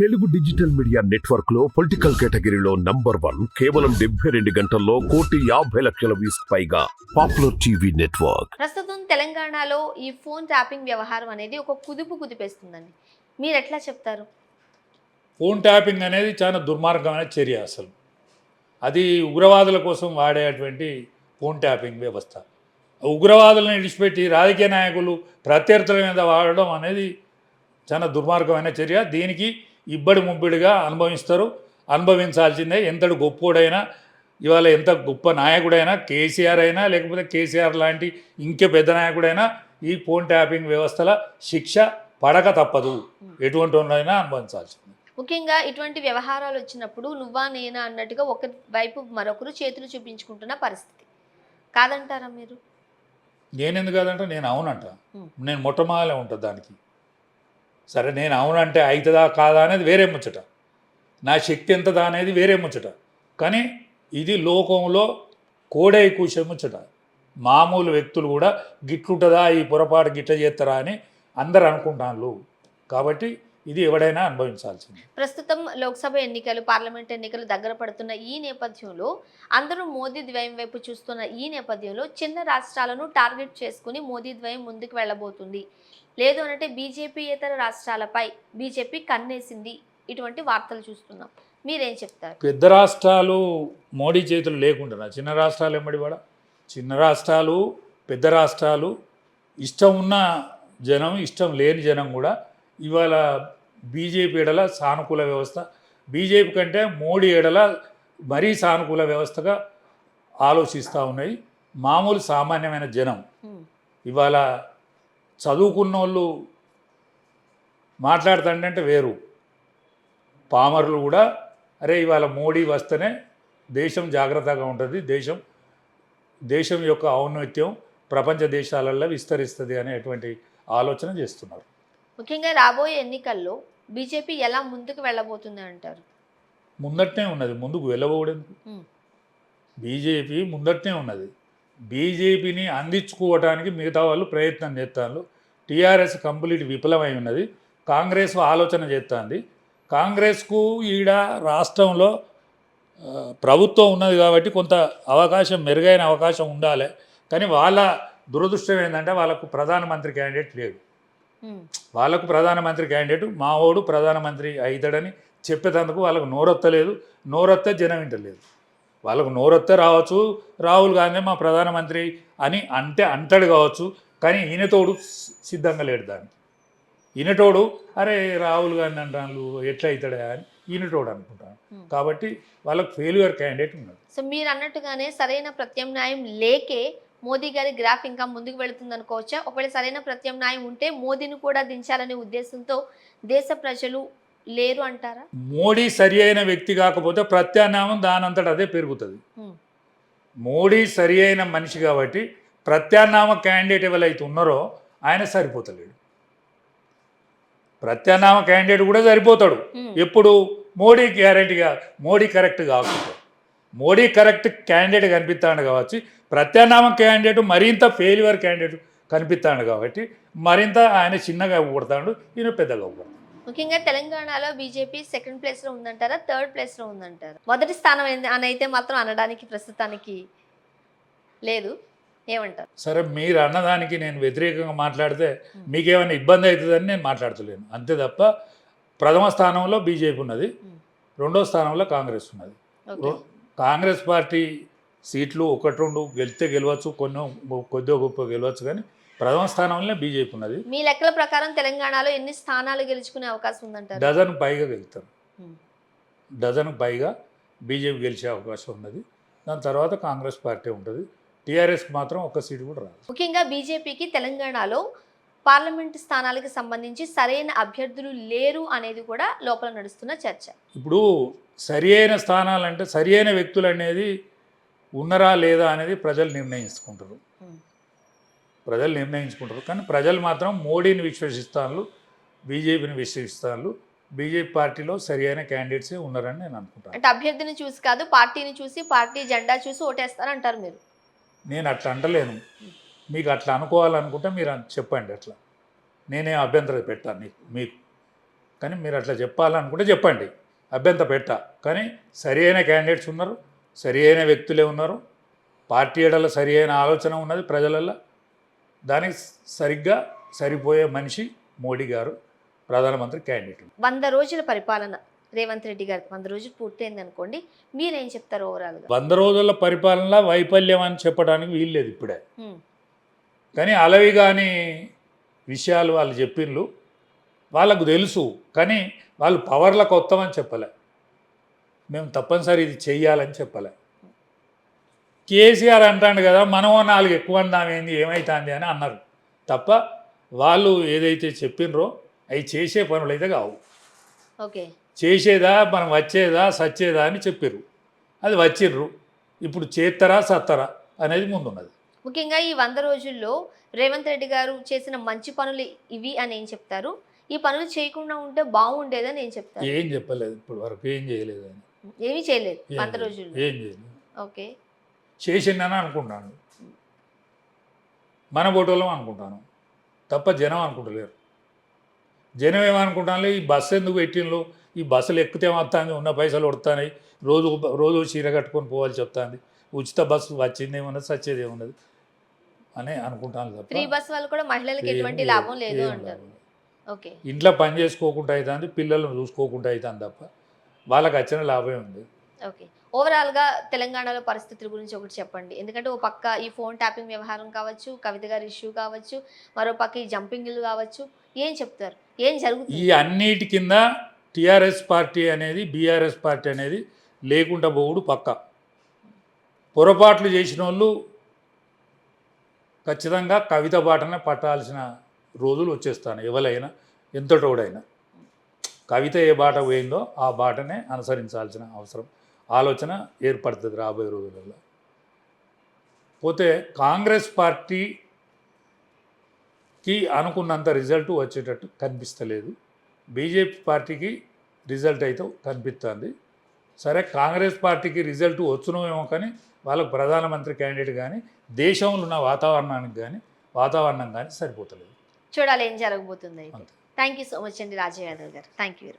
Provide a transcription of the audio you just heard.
Telugu digital media నెట్వర్క్లో political కేటగిరీలో number one కేవలం డెబ్బై రెండు గంటల్లో కోటి యాభై లక్షల వ్యూస్ పైగా పాపులర్ టీవీ నెట్వర్క్. ప్రస్తుతం తెలంగాణలో ఈ ఫోన్ ట్యాపింగ్ వ్యవహారం అనేది ఒక కుదుపు కుదిపేస్తుందండి. మీరు ఎట్లా చెప్తారు? ఫోన్ ట్యాపింగ్ అనేది చాలా దుర్మార్గమైన చర్య అసలు. అది ఉగ్రవాదుల కోసం వాడేటువంటి ఫోన్ ట్యాపింగ్ వ్యవస్థ. ఉగ్రవాదులను విడిచిపెట్టి రాజకీయ నాయకులు ప్రత్యర్థుల మీద వాడడం అనేది చాలా దుర్మార్గమైన చర్య. దీనికి ఇబ్బడి ముబ్బడిగా అనుభవిస్తారు. అనుభవించాల్సిందే ఎంతటి గొప్పోడైనా ఇవాళ ఎంత గొప్ప నాయకుడైనా కేసీఆర్ అయినా లేకపోతే కేసీఆర్ లాంటి ఇంకే పెద్ద నాయకుడైనా ఈ ఫోన్ ట్యాపింగ్ వ్యవస్థల శిక్ష పడక తప్పదు. ఎటువంటి వాళ్ళైనా అనుభవించాల్సిందే. ముఖ్యంగా ఇటువంటి వ్యవహారాలు వచ్చినప్పుడు నువ్వా నేనా అన్నట్టుగా ఒక వైపు మరొకరు చేతులు చూపించుకుంటున్న పరిస్థితి. కాదంటారా మీరు? నేనెందుకు కాదంటే? నేను అవునంట. నేను మొట్టమొదలే ఉంటుంది దానికి. సరే నేను అవునంటే అవుతుందా కాదా అనేది వేరే ముచ్చట. నా శక్తి ఎంతదా అనేది వేరే ముచ్చట. కానీ ఇది లోకంలో కోడై కూసే ముచ్చట. మామూలు వ్యక్తులు కూడా గిట్లుంటుందా ఈ పొరపాటు గిట్ట చేస్తారా అని అందరు అనుకుంటాను కాబట్టి ఇది ఎవడైనా అనుభవించాల్సింది. ప్రస్తుతం లోక్సభ ఎన్నికలు పార్లమెంట్ ఎన్నికలు దగ్గర పడుతున్న ఈ నేపథ్యంలో అందరూ మోదీ ద్వయం వైపు చూస్తున్న ఈ నేపథ్యంలో చిన్న రాష్ట్రాలను టార్గెట్ చేసుకుని మోదీ ద్వయం ముందుకు వెళ్ళబోతుంది. లేదు అనంటే బీజేపీ ఇతర రాష్ట్రాలపై బీజేపీ కన్నేసింది. ఇటువంటి వార్తలు చూస్తున్నాం. మీరేం చెప్తారు? పెద్ద రాష్ట్రాలు మోడీ చేతులు లేకుండా చిన్న రాష్ట్రాలు ఎమ్మడి కూడా చిన్న రాష్ట్రాలు పెద్ద రాష్ట్రాలు ఇష్టం ఉన్న జనం ఇష్టం లేని జనం కూడా ఇవాళ బీజేపీ ఎడల సానుకూల వ్యవస్థ. బీజేపీ కంటే మోడీ ఎడల మరీ సానుకూల వ్యవస్థగా ఆలోచిస్తూ ఉన్నాయి. మామూలు సామాన్యమైన జనం. ఇవాళ చదువుకున్న వాళ్ళు మాట్లాడుతుంటే వేరు. పామరులు కూడా అరే ఇవాళ మోడీ వస్తేనే దేశం జాగ్రత్తగా ఉంటుంది. దేశం దేశం యొక్క ఔన్నత్యం ప్రపంచ దేశాలలో విస్తరిస్తుంది అనేటువంటి ఆలోచన చేస్తున్నారు. ముఖ్యంగా రాబోయే ఎన్నికల్లో బీజేపీ ఎలా ముందుకు వెళ్ళబోతుంది అంటారు? ముందటనే ఉన్నది. ముందుకు వెళ్ళబోడేందుకు. బీజేపీ ముందటనే ఉన్నది. బీజేపీని అందించుకోవడానికి మిగతా వాళ్ళు ప్రయత్నం చేస్తారు టీఆర్ఎస్ కంప్లీట్ విఫలమై ఉన్నది. కాంగ్రెస్ ఆలోచన చేస్తుంది. కాంగ్రెస్కు ఈడ రాష్ట్రంలో ప్రభుత్వం ఉన్నది కాబట్టి కొంత అవకాశం మెరుగైన అవకాశం ఉండాలి. కానీ వాళ్ళ దురదృష్టం ఏంటంటే వాళ్ళకు ప్రధానమంత్రి క్యాండిడేట్ హ్మ్. వాళ్ళకు ప్రధానమంత్రి క్యాండిడేట్ మావోడు ప్రధానమంత్రి అవుతాడని చెప్పేటందుకు వాళ్ళకు నోరొత్తలేదు నోరొత్తే జనం వింటలేదు వాళ్ళకు నోరొత్తే రావచ్చు. రాహుల్ గాంధీ మా ప్రధానమంత్రి అని అంటే అంటాడు కావచ్చు. కానీ ఈయనతోడు సిద్ధంగా లేడు దానికి. ఈయనటోడు అరే రాహుల్ గాంధీ అంటాను ఎట్లా అవుతాడా అని ఈయనటోడు అనుకుంటాను. కాబట్టి వాళ్ళకు ఫెయిల్యూర్ క్యాండిడేట్ ఉన్నాడు సో మీరు అన్నట్టుగానే సరైన ప్రత్యామ్నాయం లేకే మోదీ గారి గ్రాఫ్ ఇంకా ముందుకు వెళుతుంది అనుకోవచ్చా ఒకవేళ సరైన ప్రత్యామ్నాయం ఉంటే మోదీని కూడా దించాలనే ఉద్దేశంతో దేశ ప్రజలు లేరు అంటారా? మోడీ సరి అయిన వ్యక్తి కాకపోతే ప్రత్యామ్నాయం దానంతట అదే పెరుగుతుంది. మోడీ సరి అయిన మనిషి కాబట్టి ప్రత్యామ్నామ క్యాండిడేట్ ఎవరైతే ఉన్నారో ఆయన సరిపోతలేడు. ప్రత్యామ్నామ క్యాండిడేట్ కూడా సరిపోతాడు. ఎప్పుడు? మోడీ గ్యారంటీగా మోడీ కరెక్ట్ కాకుండా మోడీ కరెక్ట్ క్యాండిడేట్ కనిపిస్తాడు కావచ్చు ప్రత్యామ్నామ క్యాండిడేట్ మరింత ఫెయిల్యూర్ క్యాండిడేట్ కనిపిస్తాడు కాబట్టి మరింత ఆయన చిన్నగా కొడతాడు ఈయన పెద్దగా కొడతాడు ముఖ్యంగా తెలంగాణలో బీజేపీ సెకండ్ ప్లేస్లో ఉందంటారా థర్డ్ ప్లేస్లో ఉందంటారా? మొదటి స్థానం అని అయితే మాత్రం అనడానికి ప్రస్తుతానికి లేదు. ఏమంటారు? సరే మీరు అన్నదానికి నేను వ్యతిరేకంగా మాట్లాడితే మీకేమైనా ఇబ్బంది అవుతుందని నేను మాట్లాడతలేను. అంతే తప్ప ప్రథమ స్థానంలో బీజేపీ ఉన్నది. రెండో స్థానంలో కాంగ్రెస్ ఉన్నది. కాంగ్రెస్ పార్టీ సీట్లు ఒకటి రెండు గెలిస్తే గెలవచ్చు కొన్ని కొద్దిగా గొప్ప గెలవచ్చు కానీ ప్రథమ స్థానంలో బీజేపీ ఉన్నది. మీ లెక్కల ప్రకారం తెలంగాణలో ఎన్ని స్థానాలు గెలుచుకునే అవకాశం ఉందంటారు? డజన్ పైగా గెలుస్తారు. Hmm. డజన్ పైగా బీజేపీ గెలిచే అవకాశం ఉన్నది. దాని తర్వాత కాంగ్రెస్ పార్టీ ఉంటుంది. టీఆర్ఎస్కి మాత్రం ఒక్క సీటు కూడా రాదు. ముఖ్యంగా బీజేపీకి తెలంగాణలో పార్లమెంట్ స్థానాలకు సంబంధించి సరైన అభ్యర్థులు లేరు అనేది కూడా లోపల నడుస్తున్న చర్చ. ఇప్పుడు సరి అయిన స్థానాలు అంటే సరి అయిన వ్యక్తులు అనేది ఉన్నరా లేదా అనేది ప్రజలు నిర్ణయించుకుంటారు. ప్రజలు నిర్ణయించుకుంటారు. కానీ ప్రజలు మాత్రం మోడీని విశ్వసిస్తాను బీజేపీని విశ్వసిస్తాను బీజేపీ పార్టీలో సరి అయిన క్యాండిడేట్సే ఉన్నారని నేను అనుకుంటాను. అంటే అభ్యర్థిని చూసి కాదు పార్టీని చూసి పార్టీ జెండా చూసి ఓటేస్తారంటారు మీరు? నేను అట్లా అంటలేను. మీకు అట్లా అనుకోవాలనుకుంటే మీరు చెప్పండి అట్లా. నేనే అభ్యంతరం పెట్టాను నీకు మీకు. కానీ మీరు అట్లా చెప్పాలనుకుంటే చెప్పండి. అభ్యంత పెట్ట. కానీ సరి అయిన క్యాండిడేట్స్ ఉన్నారు సరి అయిన వ్యక్తులే ఉన్నారు. పార్టీ ఏడల సరి అయిన ఆలోచన ఉన్నది ప్రజలలో దానికి సరిగ్గా సరిపోయే మనిషి మోడీ గారు ప్రధానమంత్రి క్యాండిడేట్. వంద రోజుల పరిపాలన రేవంత్ రెడ్డి గారి వంద రోజులు పూర్తయింది అనుకోండి మీరేం చెప్తారు ఓవరాల్గా వంద రోజుల పరిపాలన వైఫల్యం అని చెప్పడానికి వీల్లేదు ఇప్పుడే. కానీ అలవి కాని విషయాలు వాళ్ళు చెప్పిండ్రు వాళ్ళకు తెలుసు కానీ వాళ్ళు పవర్లకు వస్తామని చెప్పలే. మేము తప్పనిసరి ఇది చెయ్యాలని చెప్పలే. కేసీఆర్ అంటాడు కదా మనం నాలుగు ఎక్కువ అందామేంది ఏమైతుంది అని అన్నారు. తప్ప వాళ్ళు ఏదైతే చెప్పినరో అవి చేసే పనులు అయితే కావు. ఓకే. చేసేదా మనం వచ్చేదా సచ్చేదా అని చెప్పారు అది వచ్చిర్రు. ఇప్పుడు చేస్తారా సత్తరా అనేది ముందున్నది. ముఖ్యంగా ఈ వంద రోజుల్లో రేవంత్ రెడ్డి గారు చేసిన మంచి పనులు ఇవి అని ఏం చెప్తారు? ఈ పనులు చేయకుండా ఉంటే బాగుండేదని ఏం చెప్తారు? ఏం చెప్పలేదు ఇప్పుడు వరకు ఏం చేయలేదు ఆయన. ఏమీ చేయలేదు వంద చేయలేదు. రోజుల్లో. ఏం చేయలేదు ఓకే. చేసిండని అనుకుంటాను. మన బోటోళ్ళం అనుకుంటాను. తప్ప జనం అనుకుంటలేరు. జనం ఏమనుకుంటాను ఈ బస్సు ఎందుకు పెట్టిండ్రు? ఈ బస్సులు ఎక్కితే వస్తుంది ఉన్న పైసలు కొడుతున్నాయి రోజు రోజు చీర కట్టుకొని పోవాల్సి వస్తుంది ఉచిత బస్సు వచ్చింది ఏమన్నది సచ్చేది ఏమున్నది అని అనుకుంటాను తప్ప ఫ్రీ బస్ వల్ల కూడా మహిళలకు ఎటువంటి లాభం లేదు అంటారు. ఓకే. ఇంట్లో పని చేసుకోకుండా అవుతుంది పిల్లలను చూసుకోకుండా అవుతుంది తప్ప వాళ్ళకి వచ్చిన లాభం ఉంది. ఓకే. ఓవరాల్గా తెలంగాణలో పరిస్థితుల గురించి ఒకటి చెప్పండి. ఎందుకంటే ఓ పక్క ఈ ఫోన్ ట్యాపింగ్ వ్యవహారం కావచ్చు కవిత గారి ఇష్యూ కావచ్చు మరో పక్క ఈ జంపింగ్లు కావచ్చు ఏం చెప్తారు? ఏం ఈ జరుగుతుంది అన్నిటి కింద టిఆర్ఎస్ పార్టీ అనేది బీఆర్ఎస్ పార్టీ అనేది లేకుండా పోవుడు పక్క. పొరపాట్లు చేసిన వాళ్ళు ఖచ్చితంగా కవిత బాటనే పట్టాల్సిన రోజులు వచ్చేస్తాను ఎవరైనా ఎంతటోడైనా. కవిత ఏ బాట పోయిందో ఆ బాటనే అనుసరించాల్సిన అవసరం ఆలోచన ఏర్పడుతుంది రాబోయే రోజులలో. పోతే కాంగ్రెస్ పార్టీకి అనుకున్నంత రిజల్ట్ వచ్చేటట్టు కనిపిస్తలేదు. బీజేపీ పార్టీకి రిజల్ట్ అయితే కనిపిస్తుంది. సరే కాంగ్రెస్ పార్టీకి రిజల్ట్ వచ్చునేమో కానీ వాళ్ళకు ప్రధానమంత్రి క్యాండిడేట్ కానీ దేశంలో ఉన్న వాతావరణానికి కానీ వాతావరణం కానీ సరిపోతలేదు. చూడాలి ఏం జరగబోతుంది అయితే. థ్యాంక్ యూ సో మచ్ అండి రాజయ్య యాదవ్ గారు. Thank you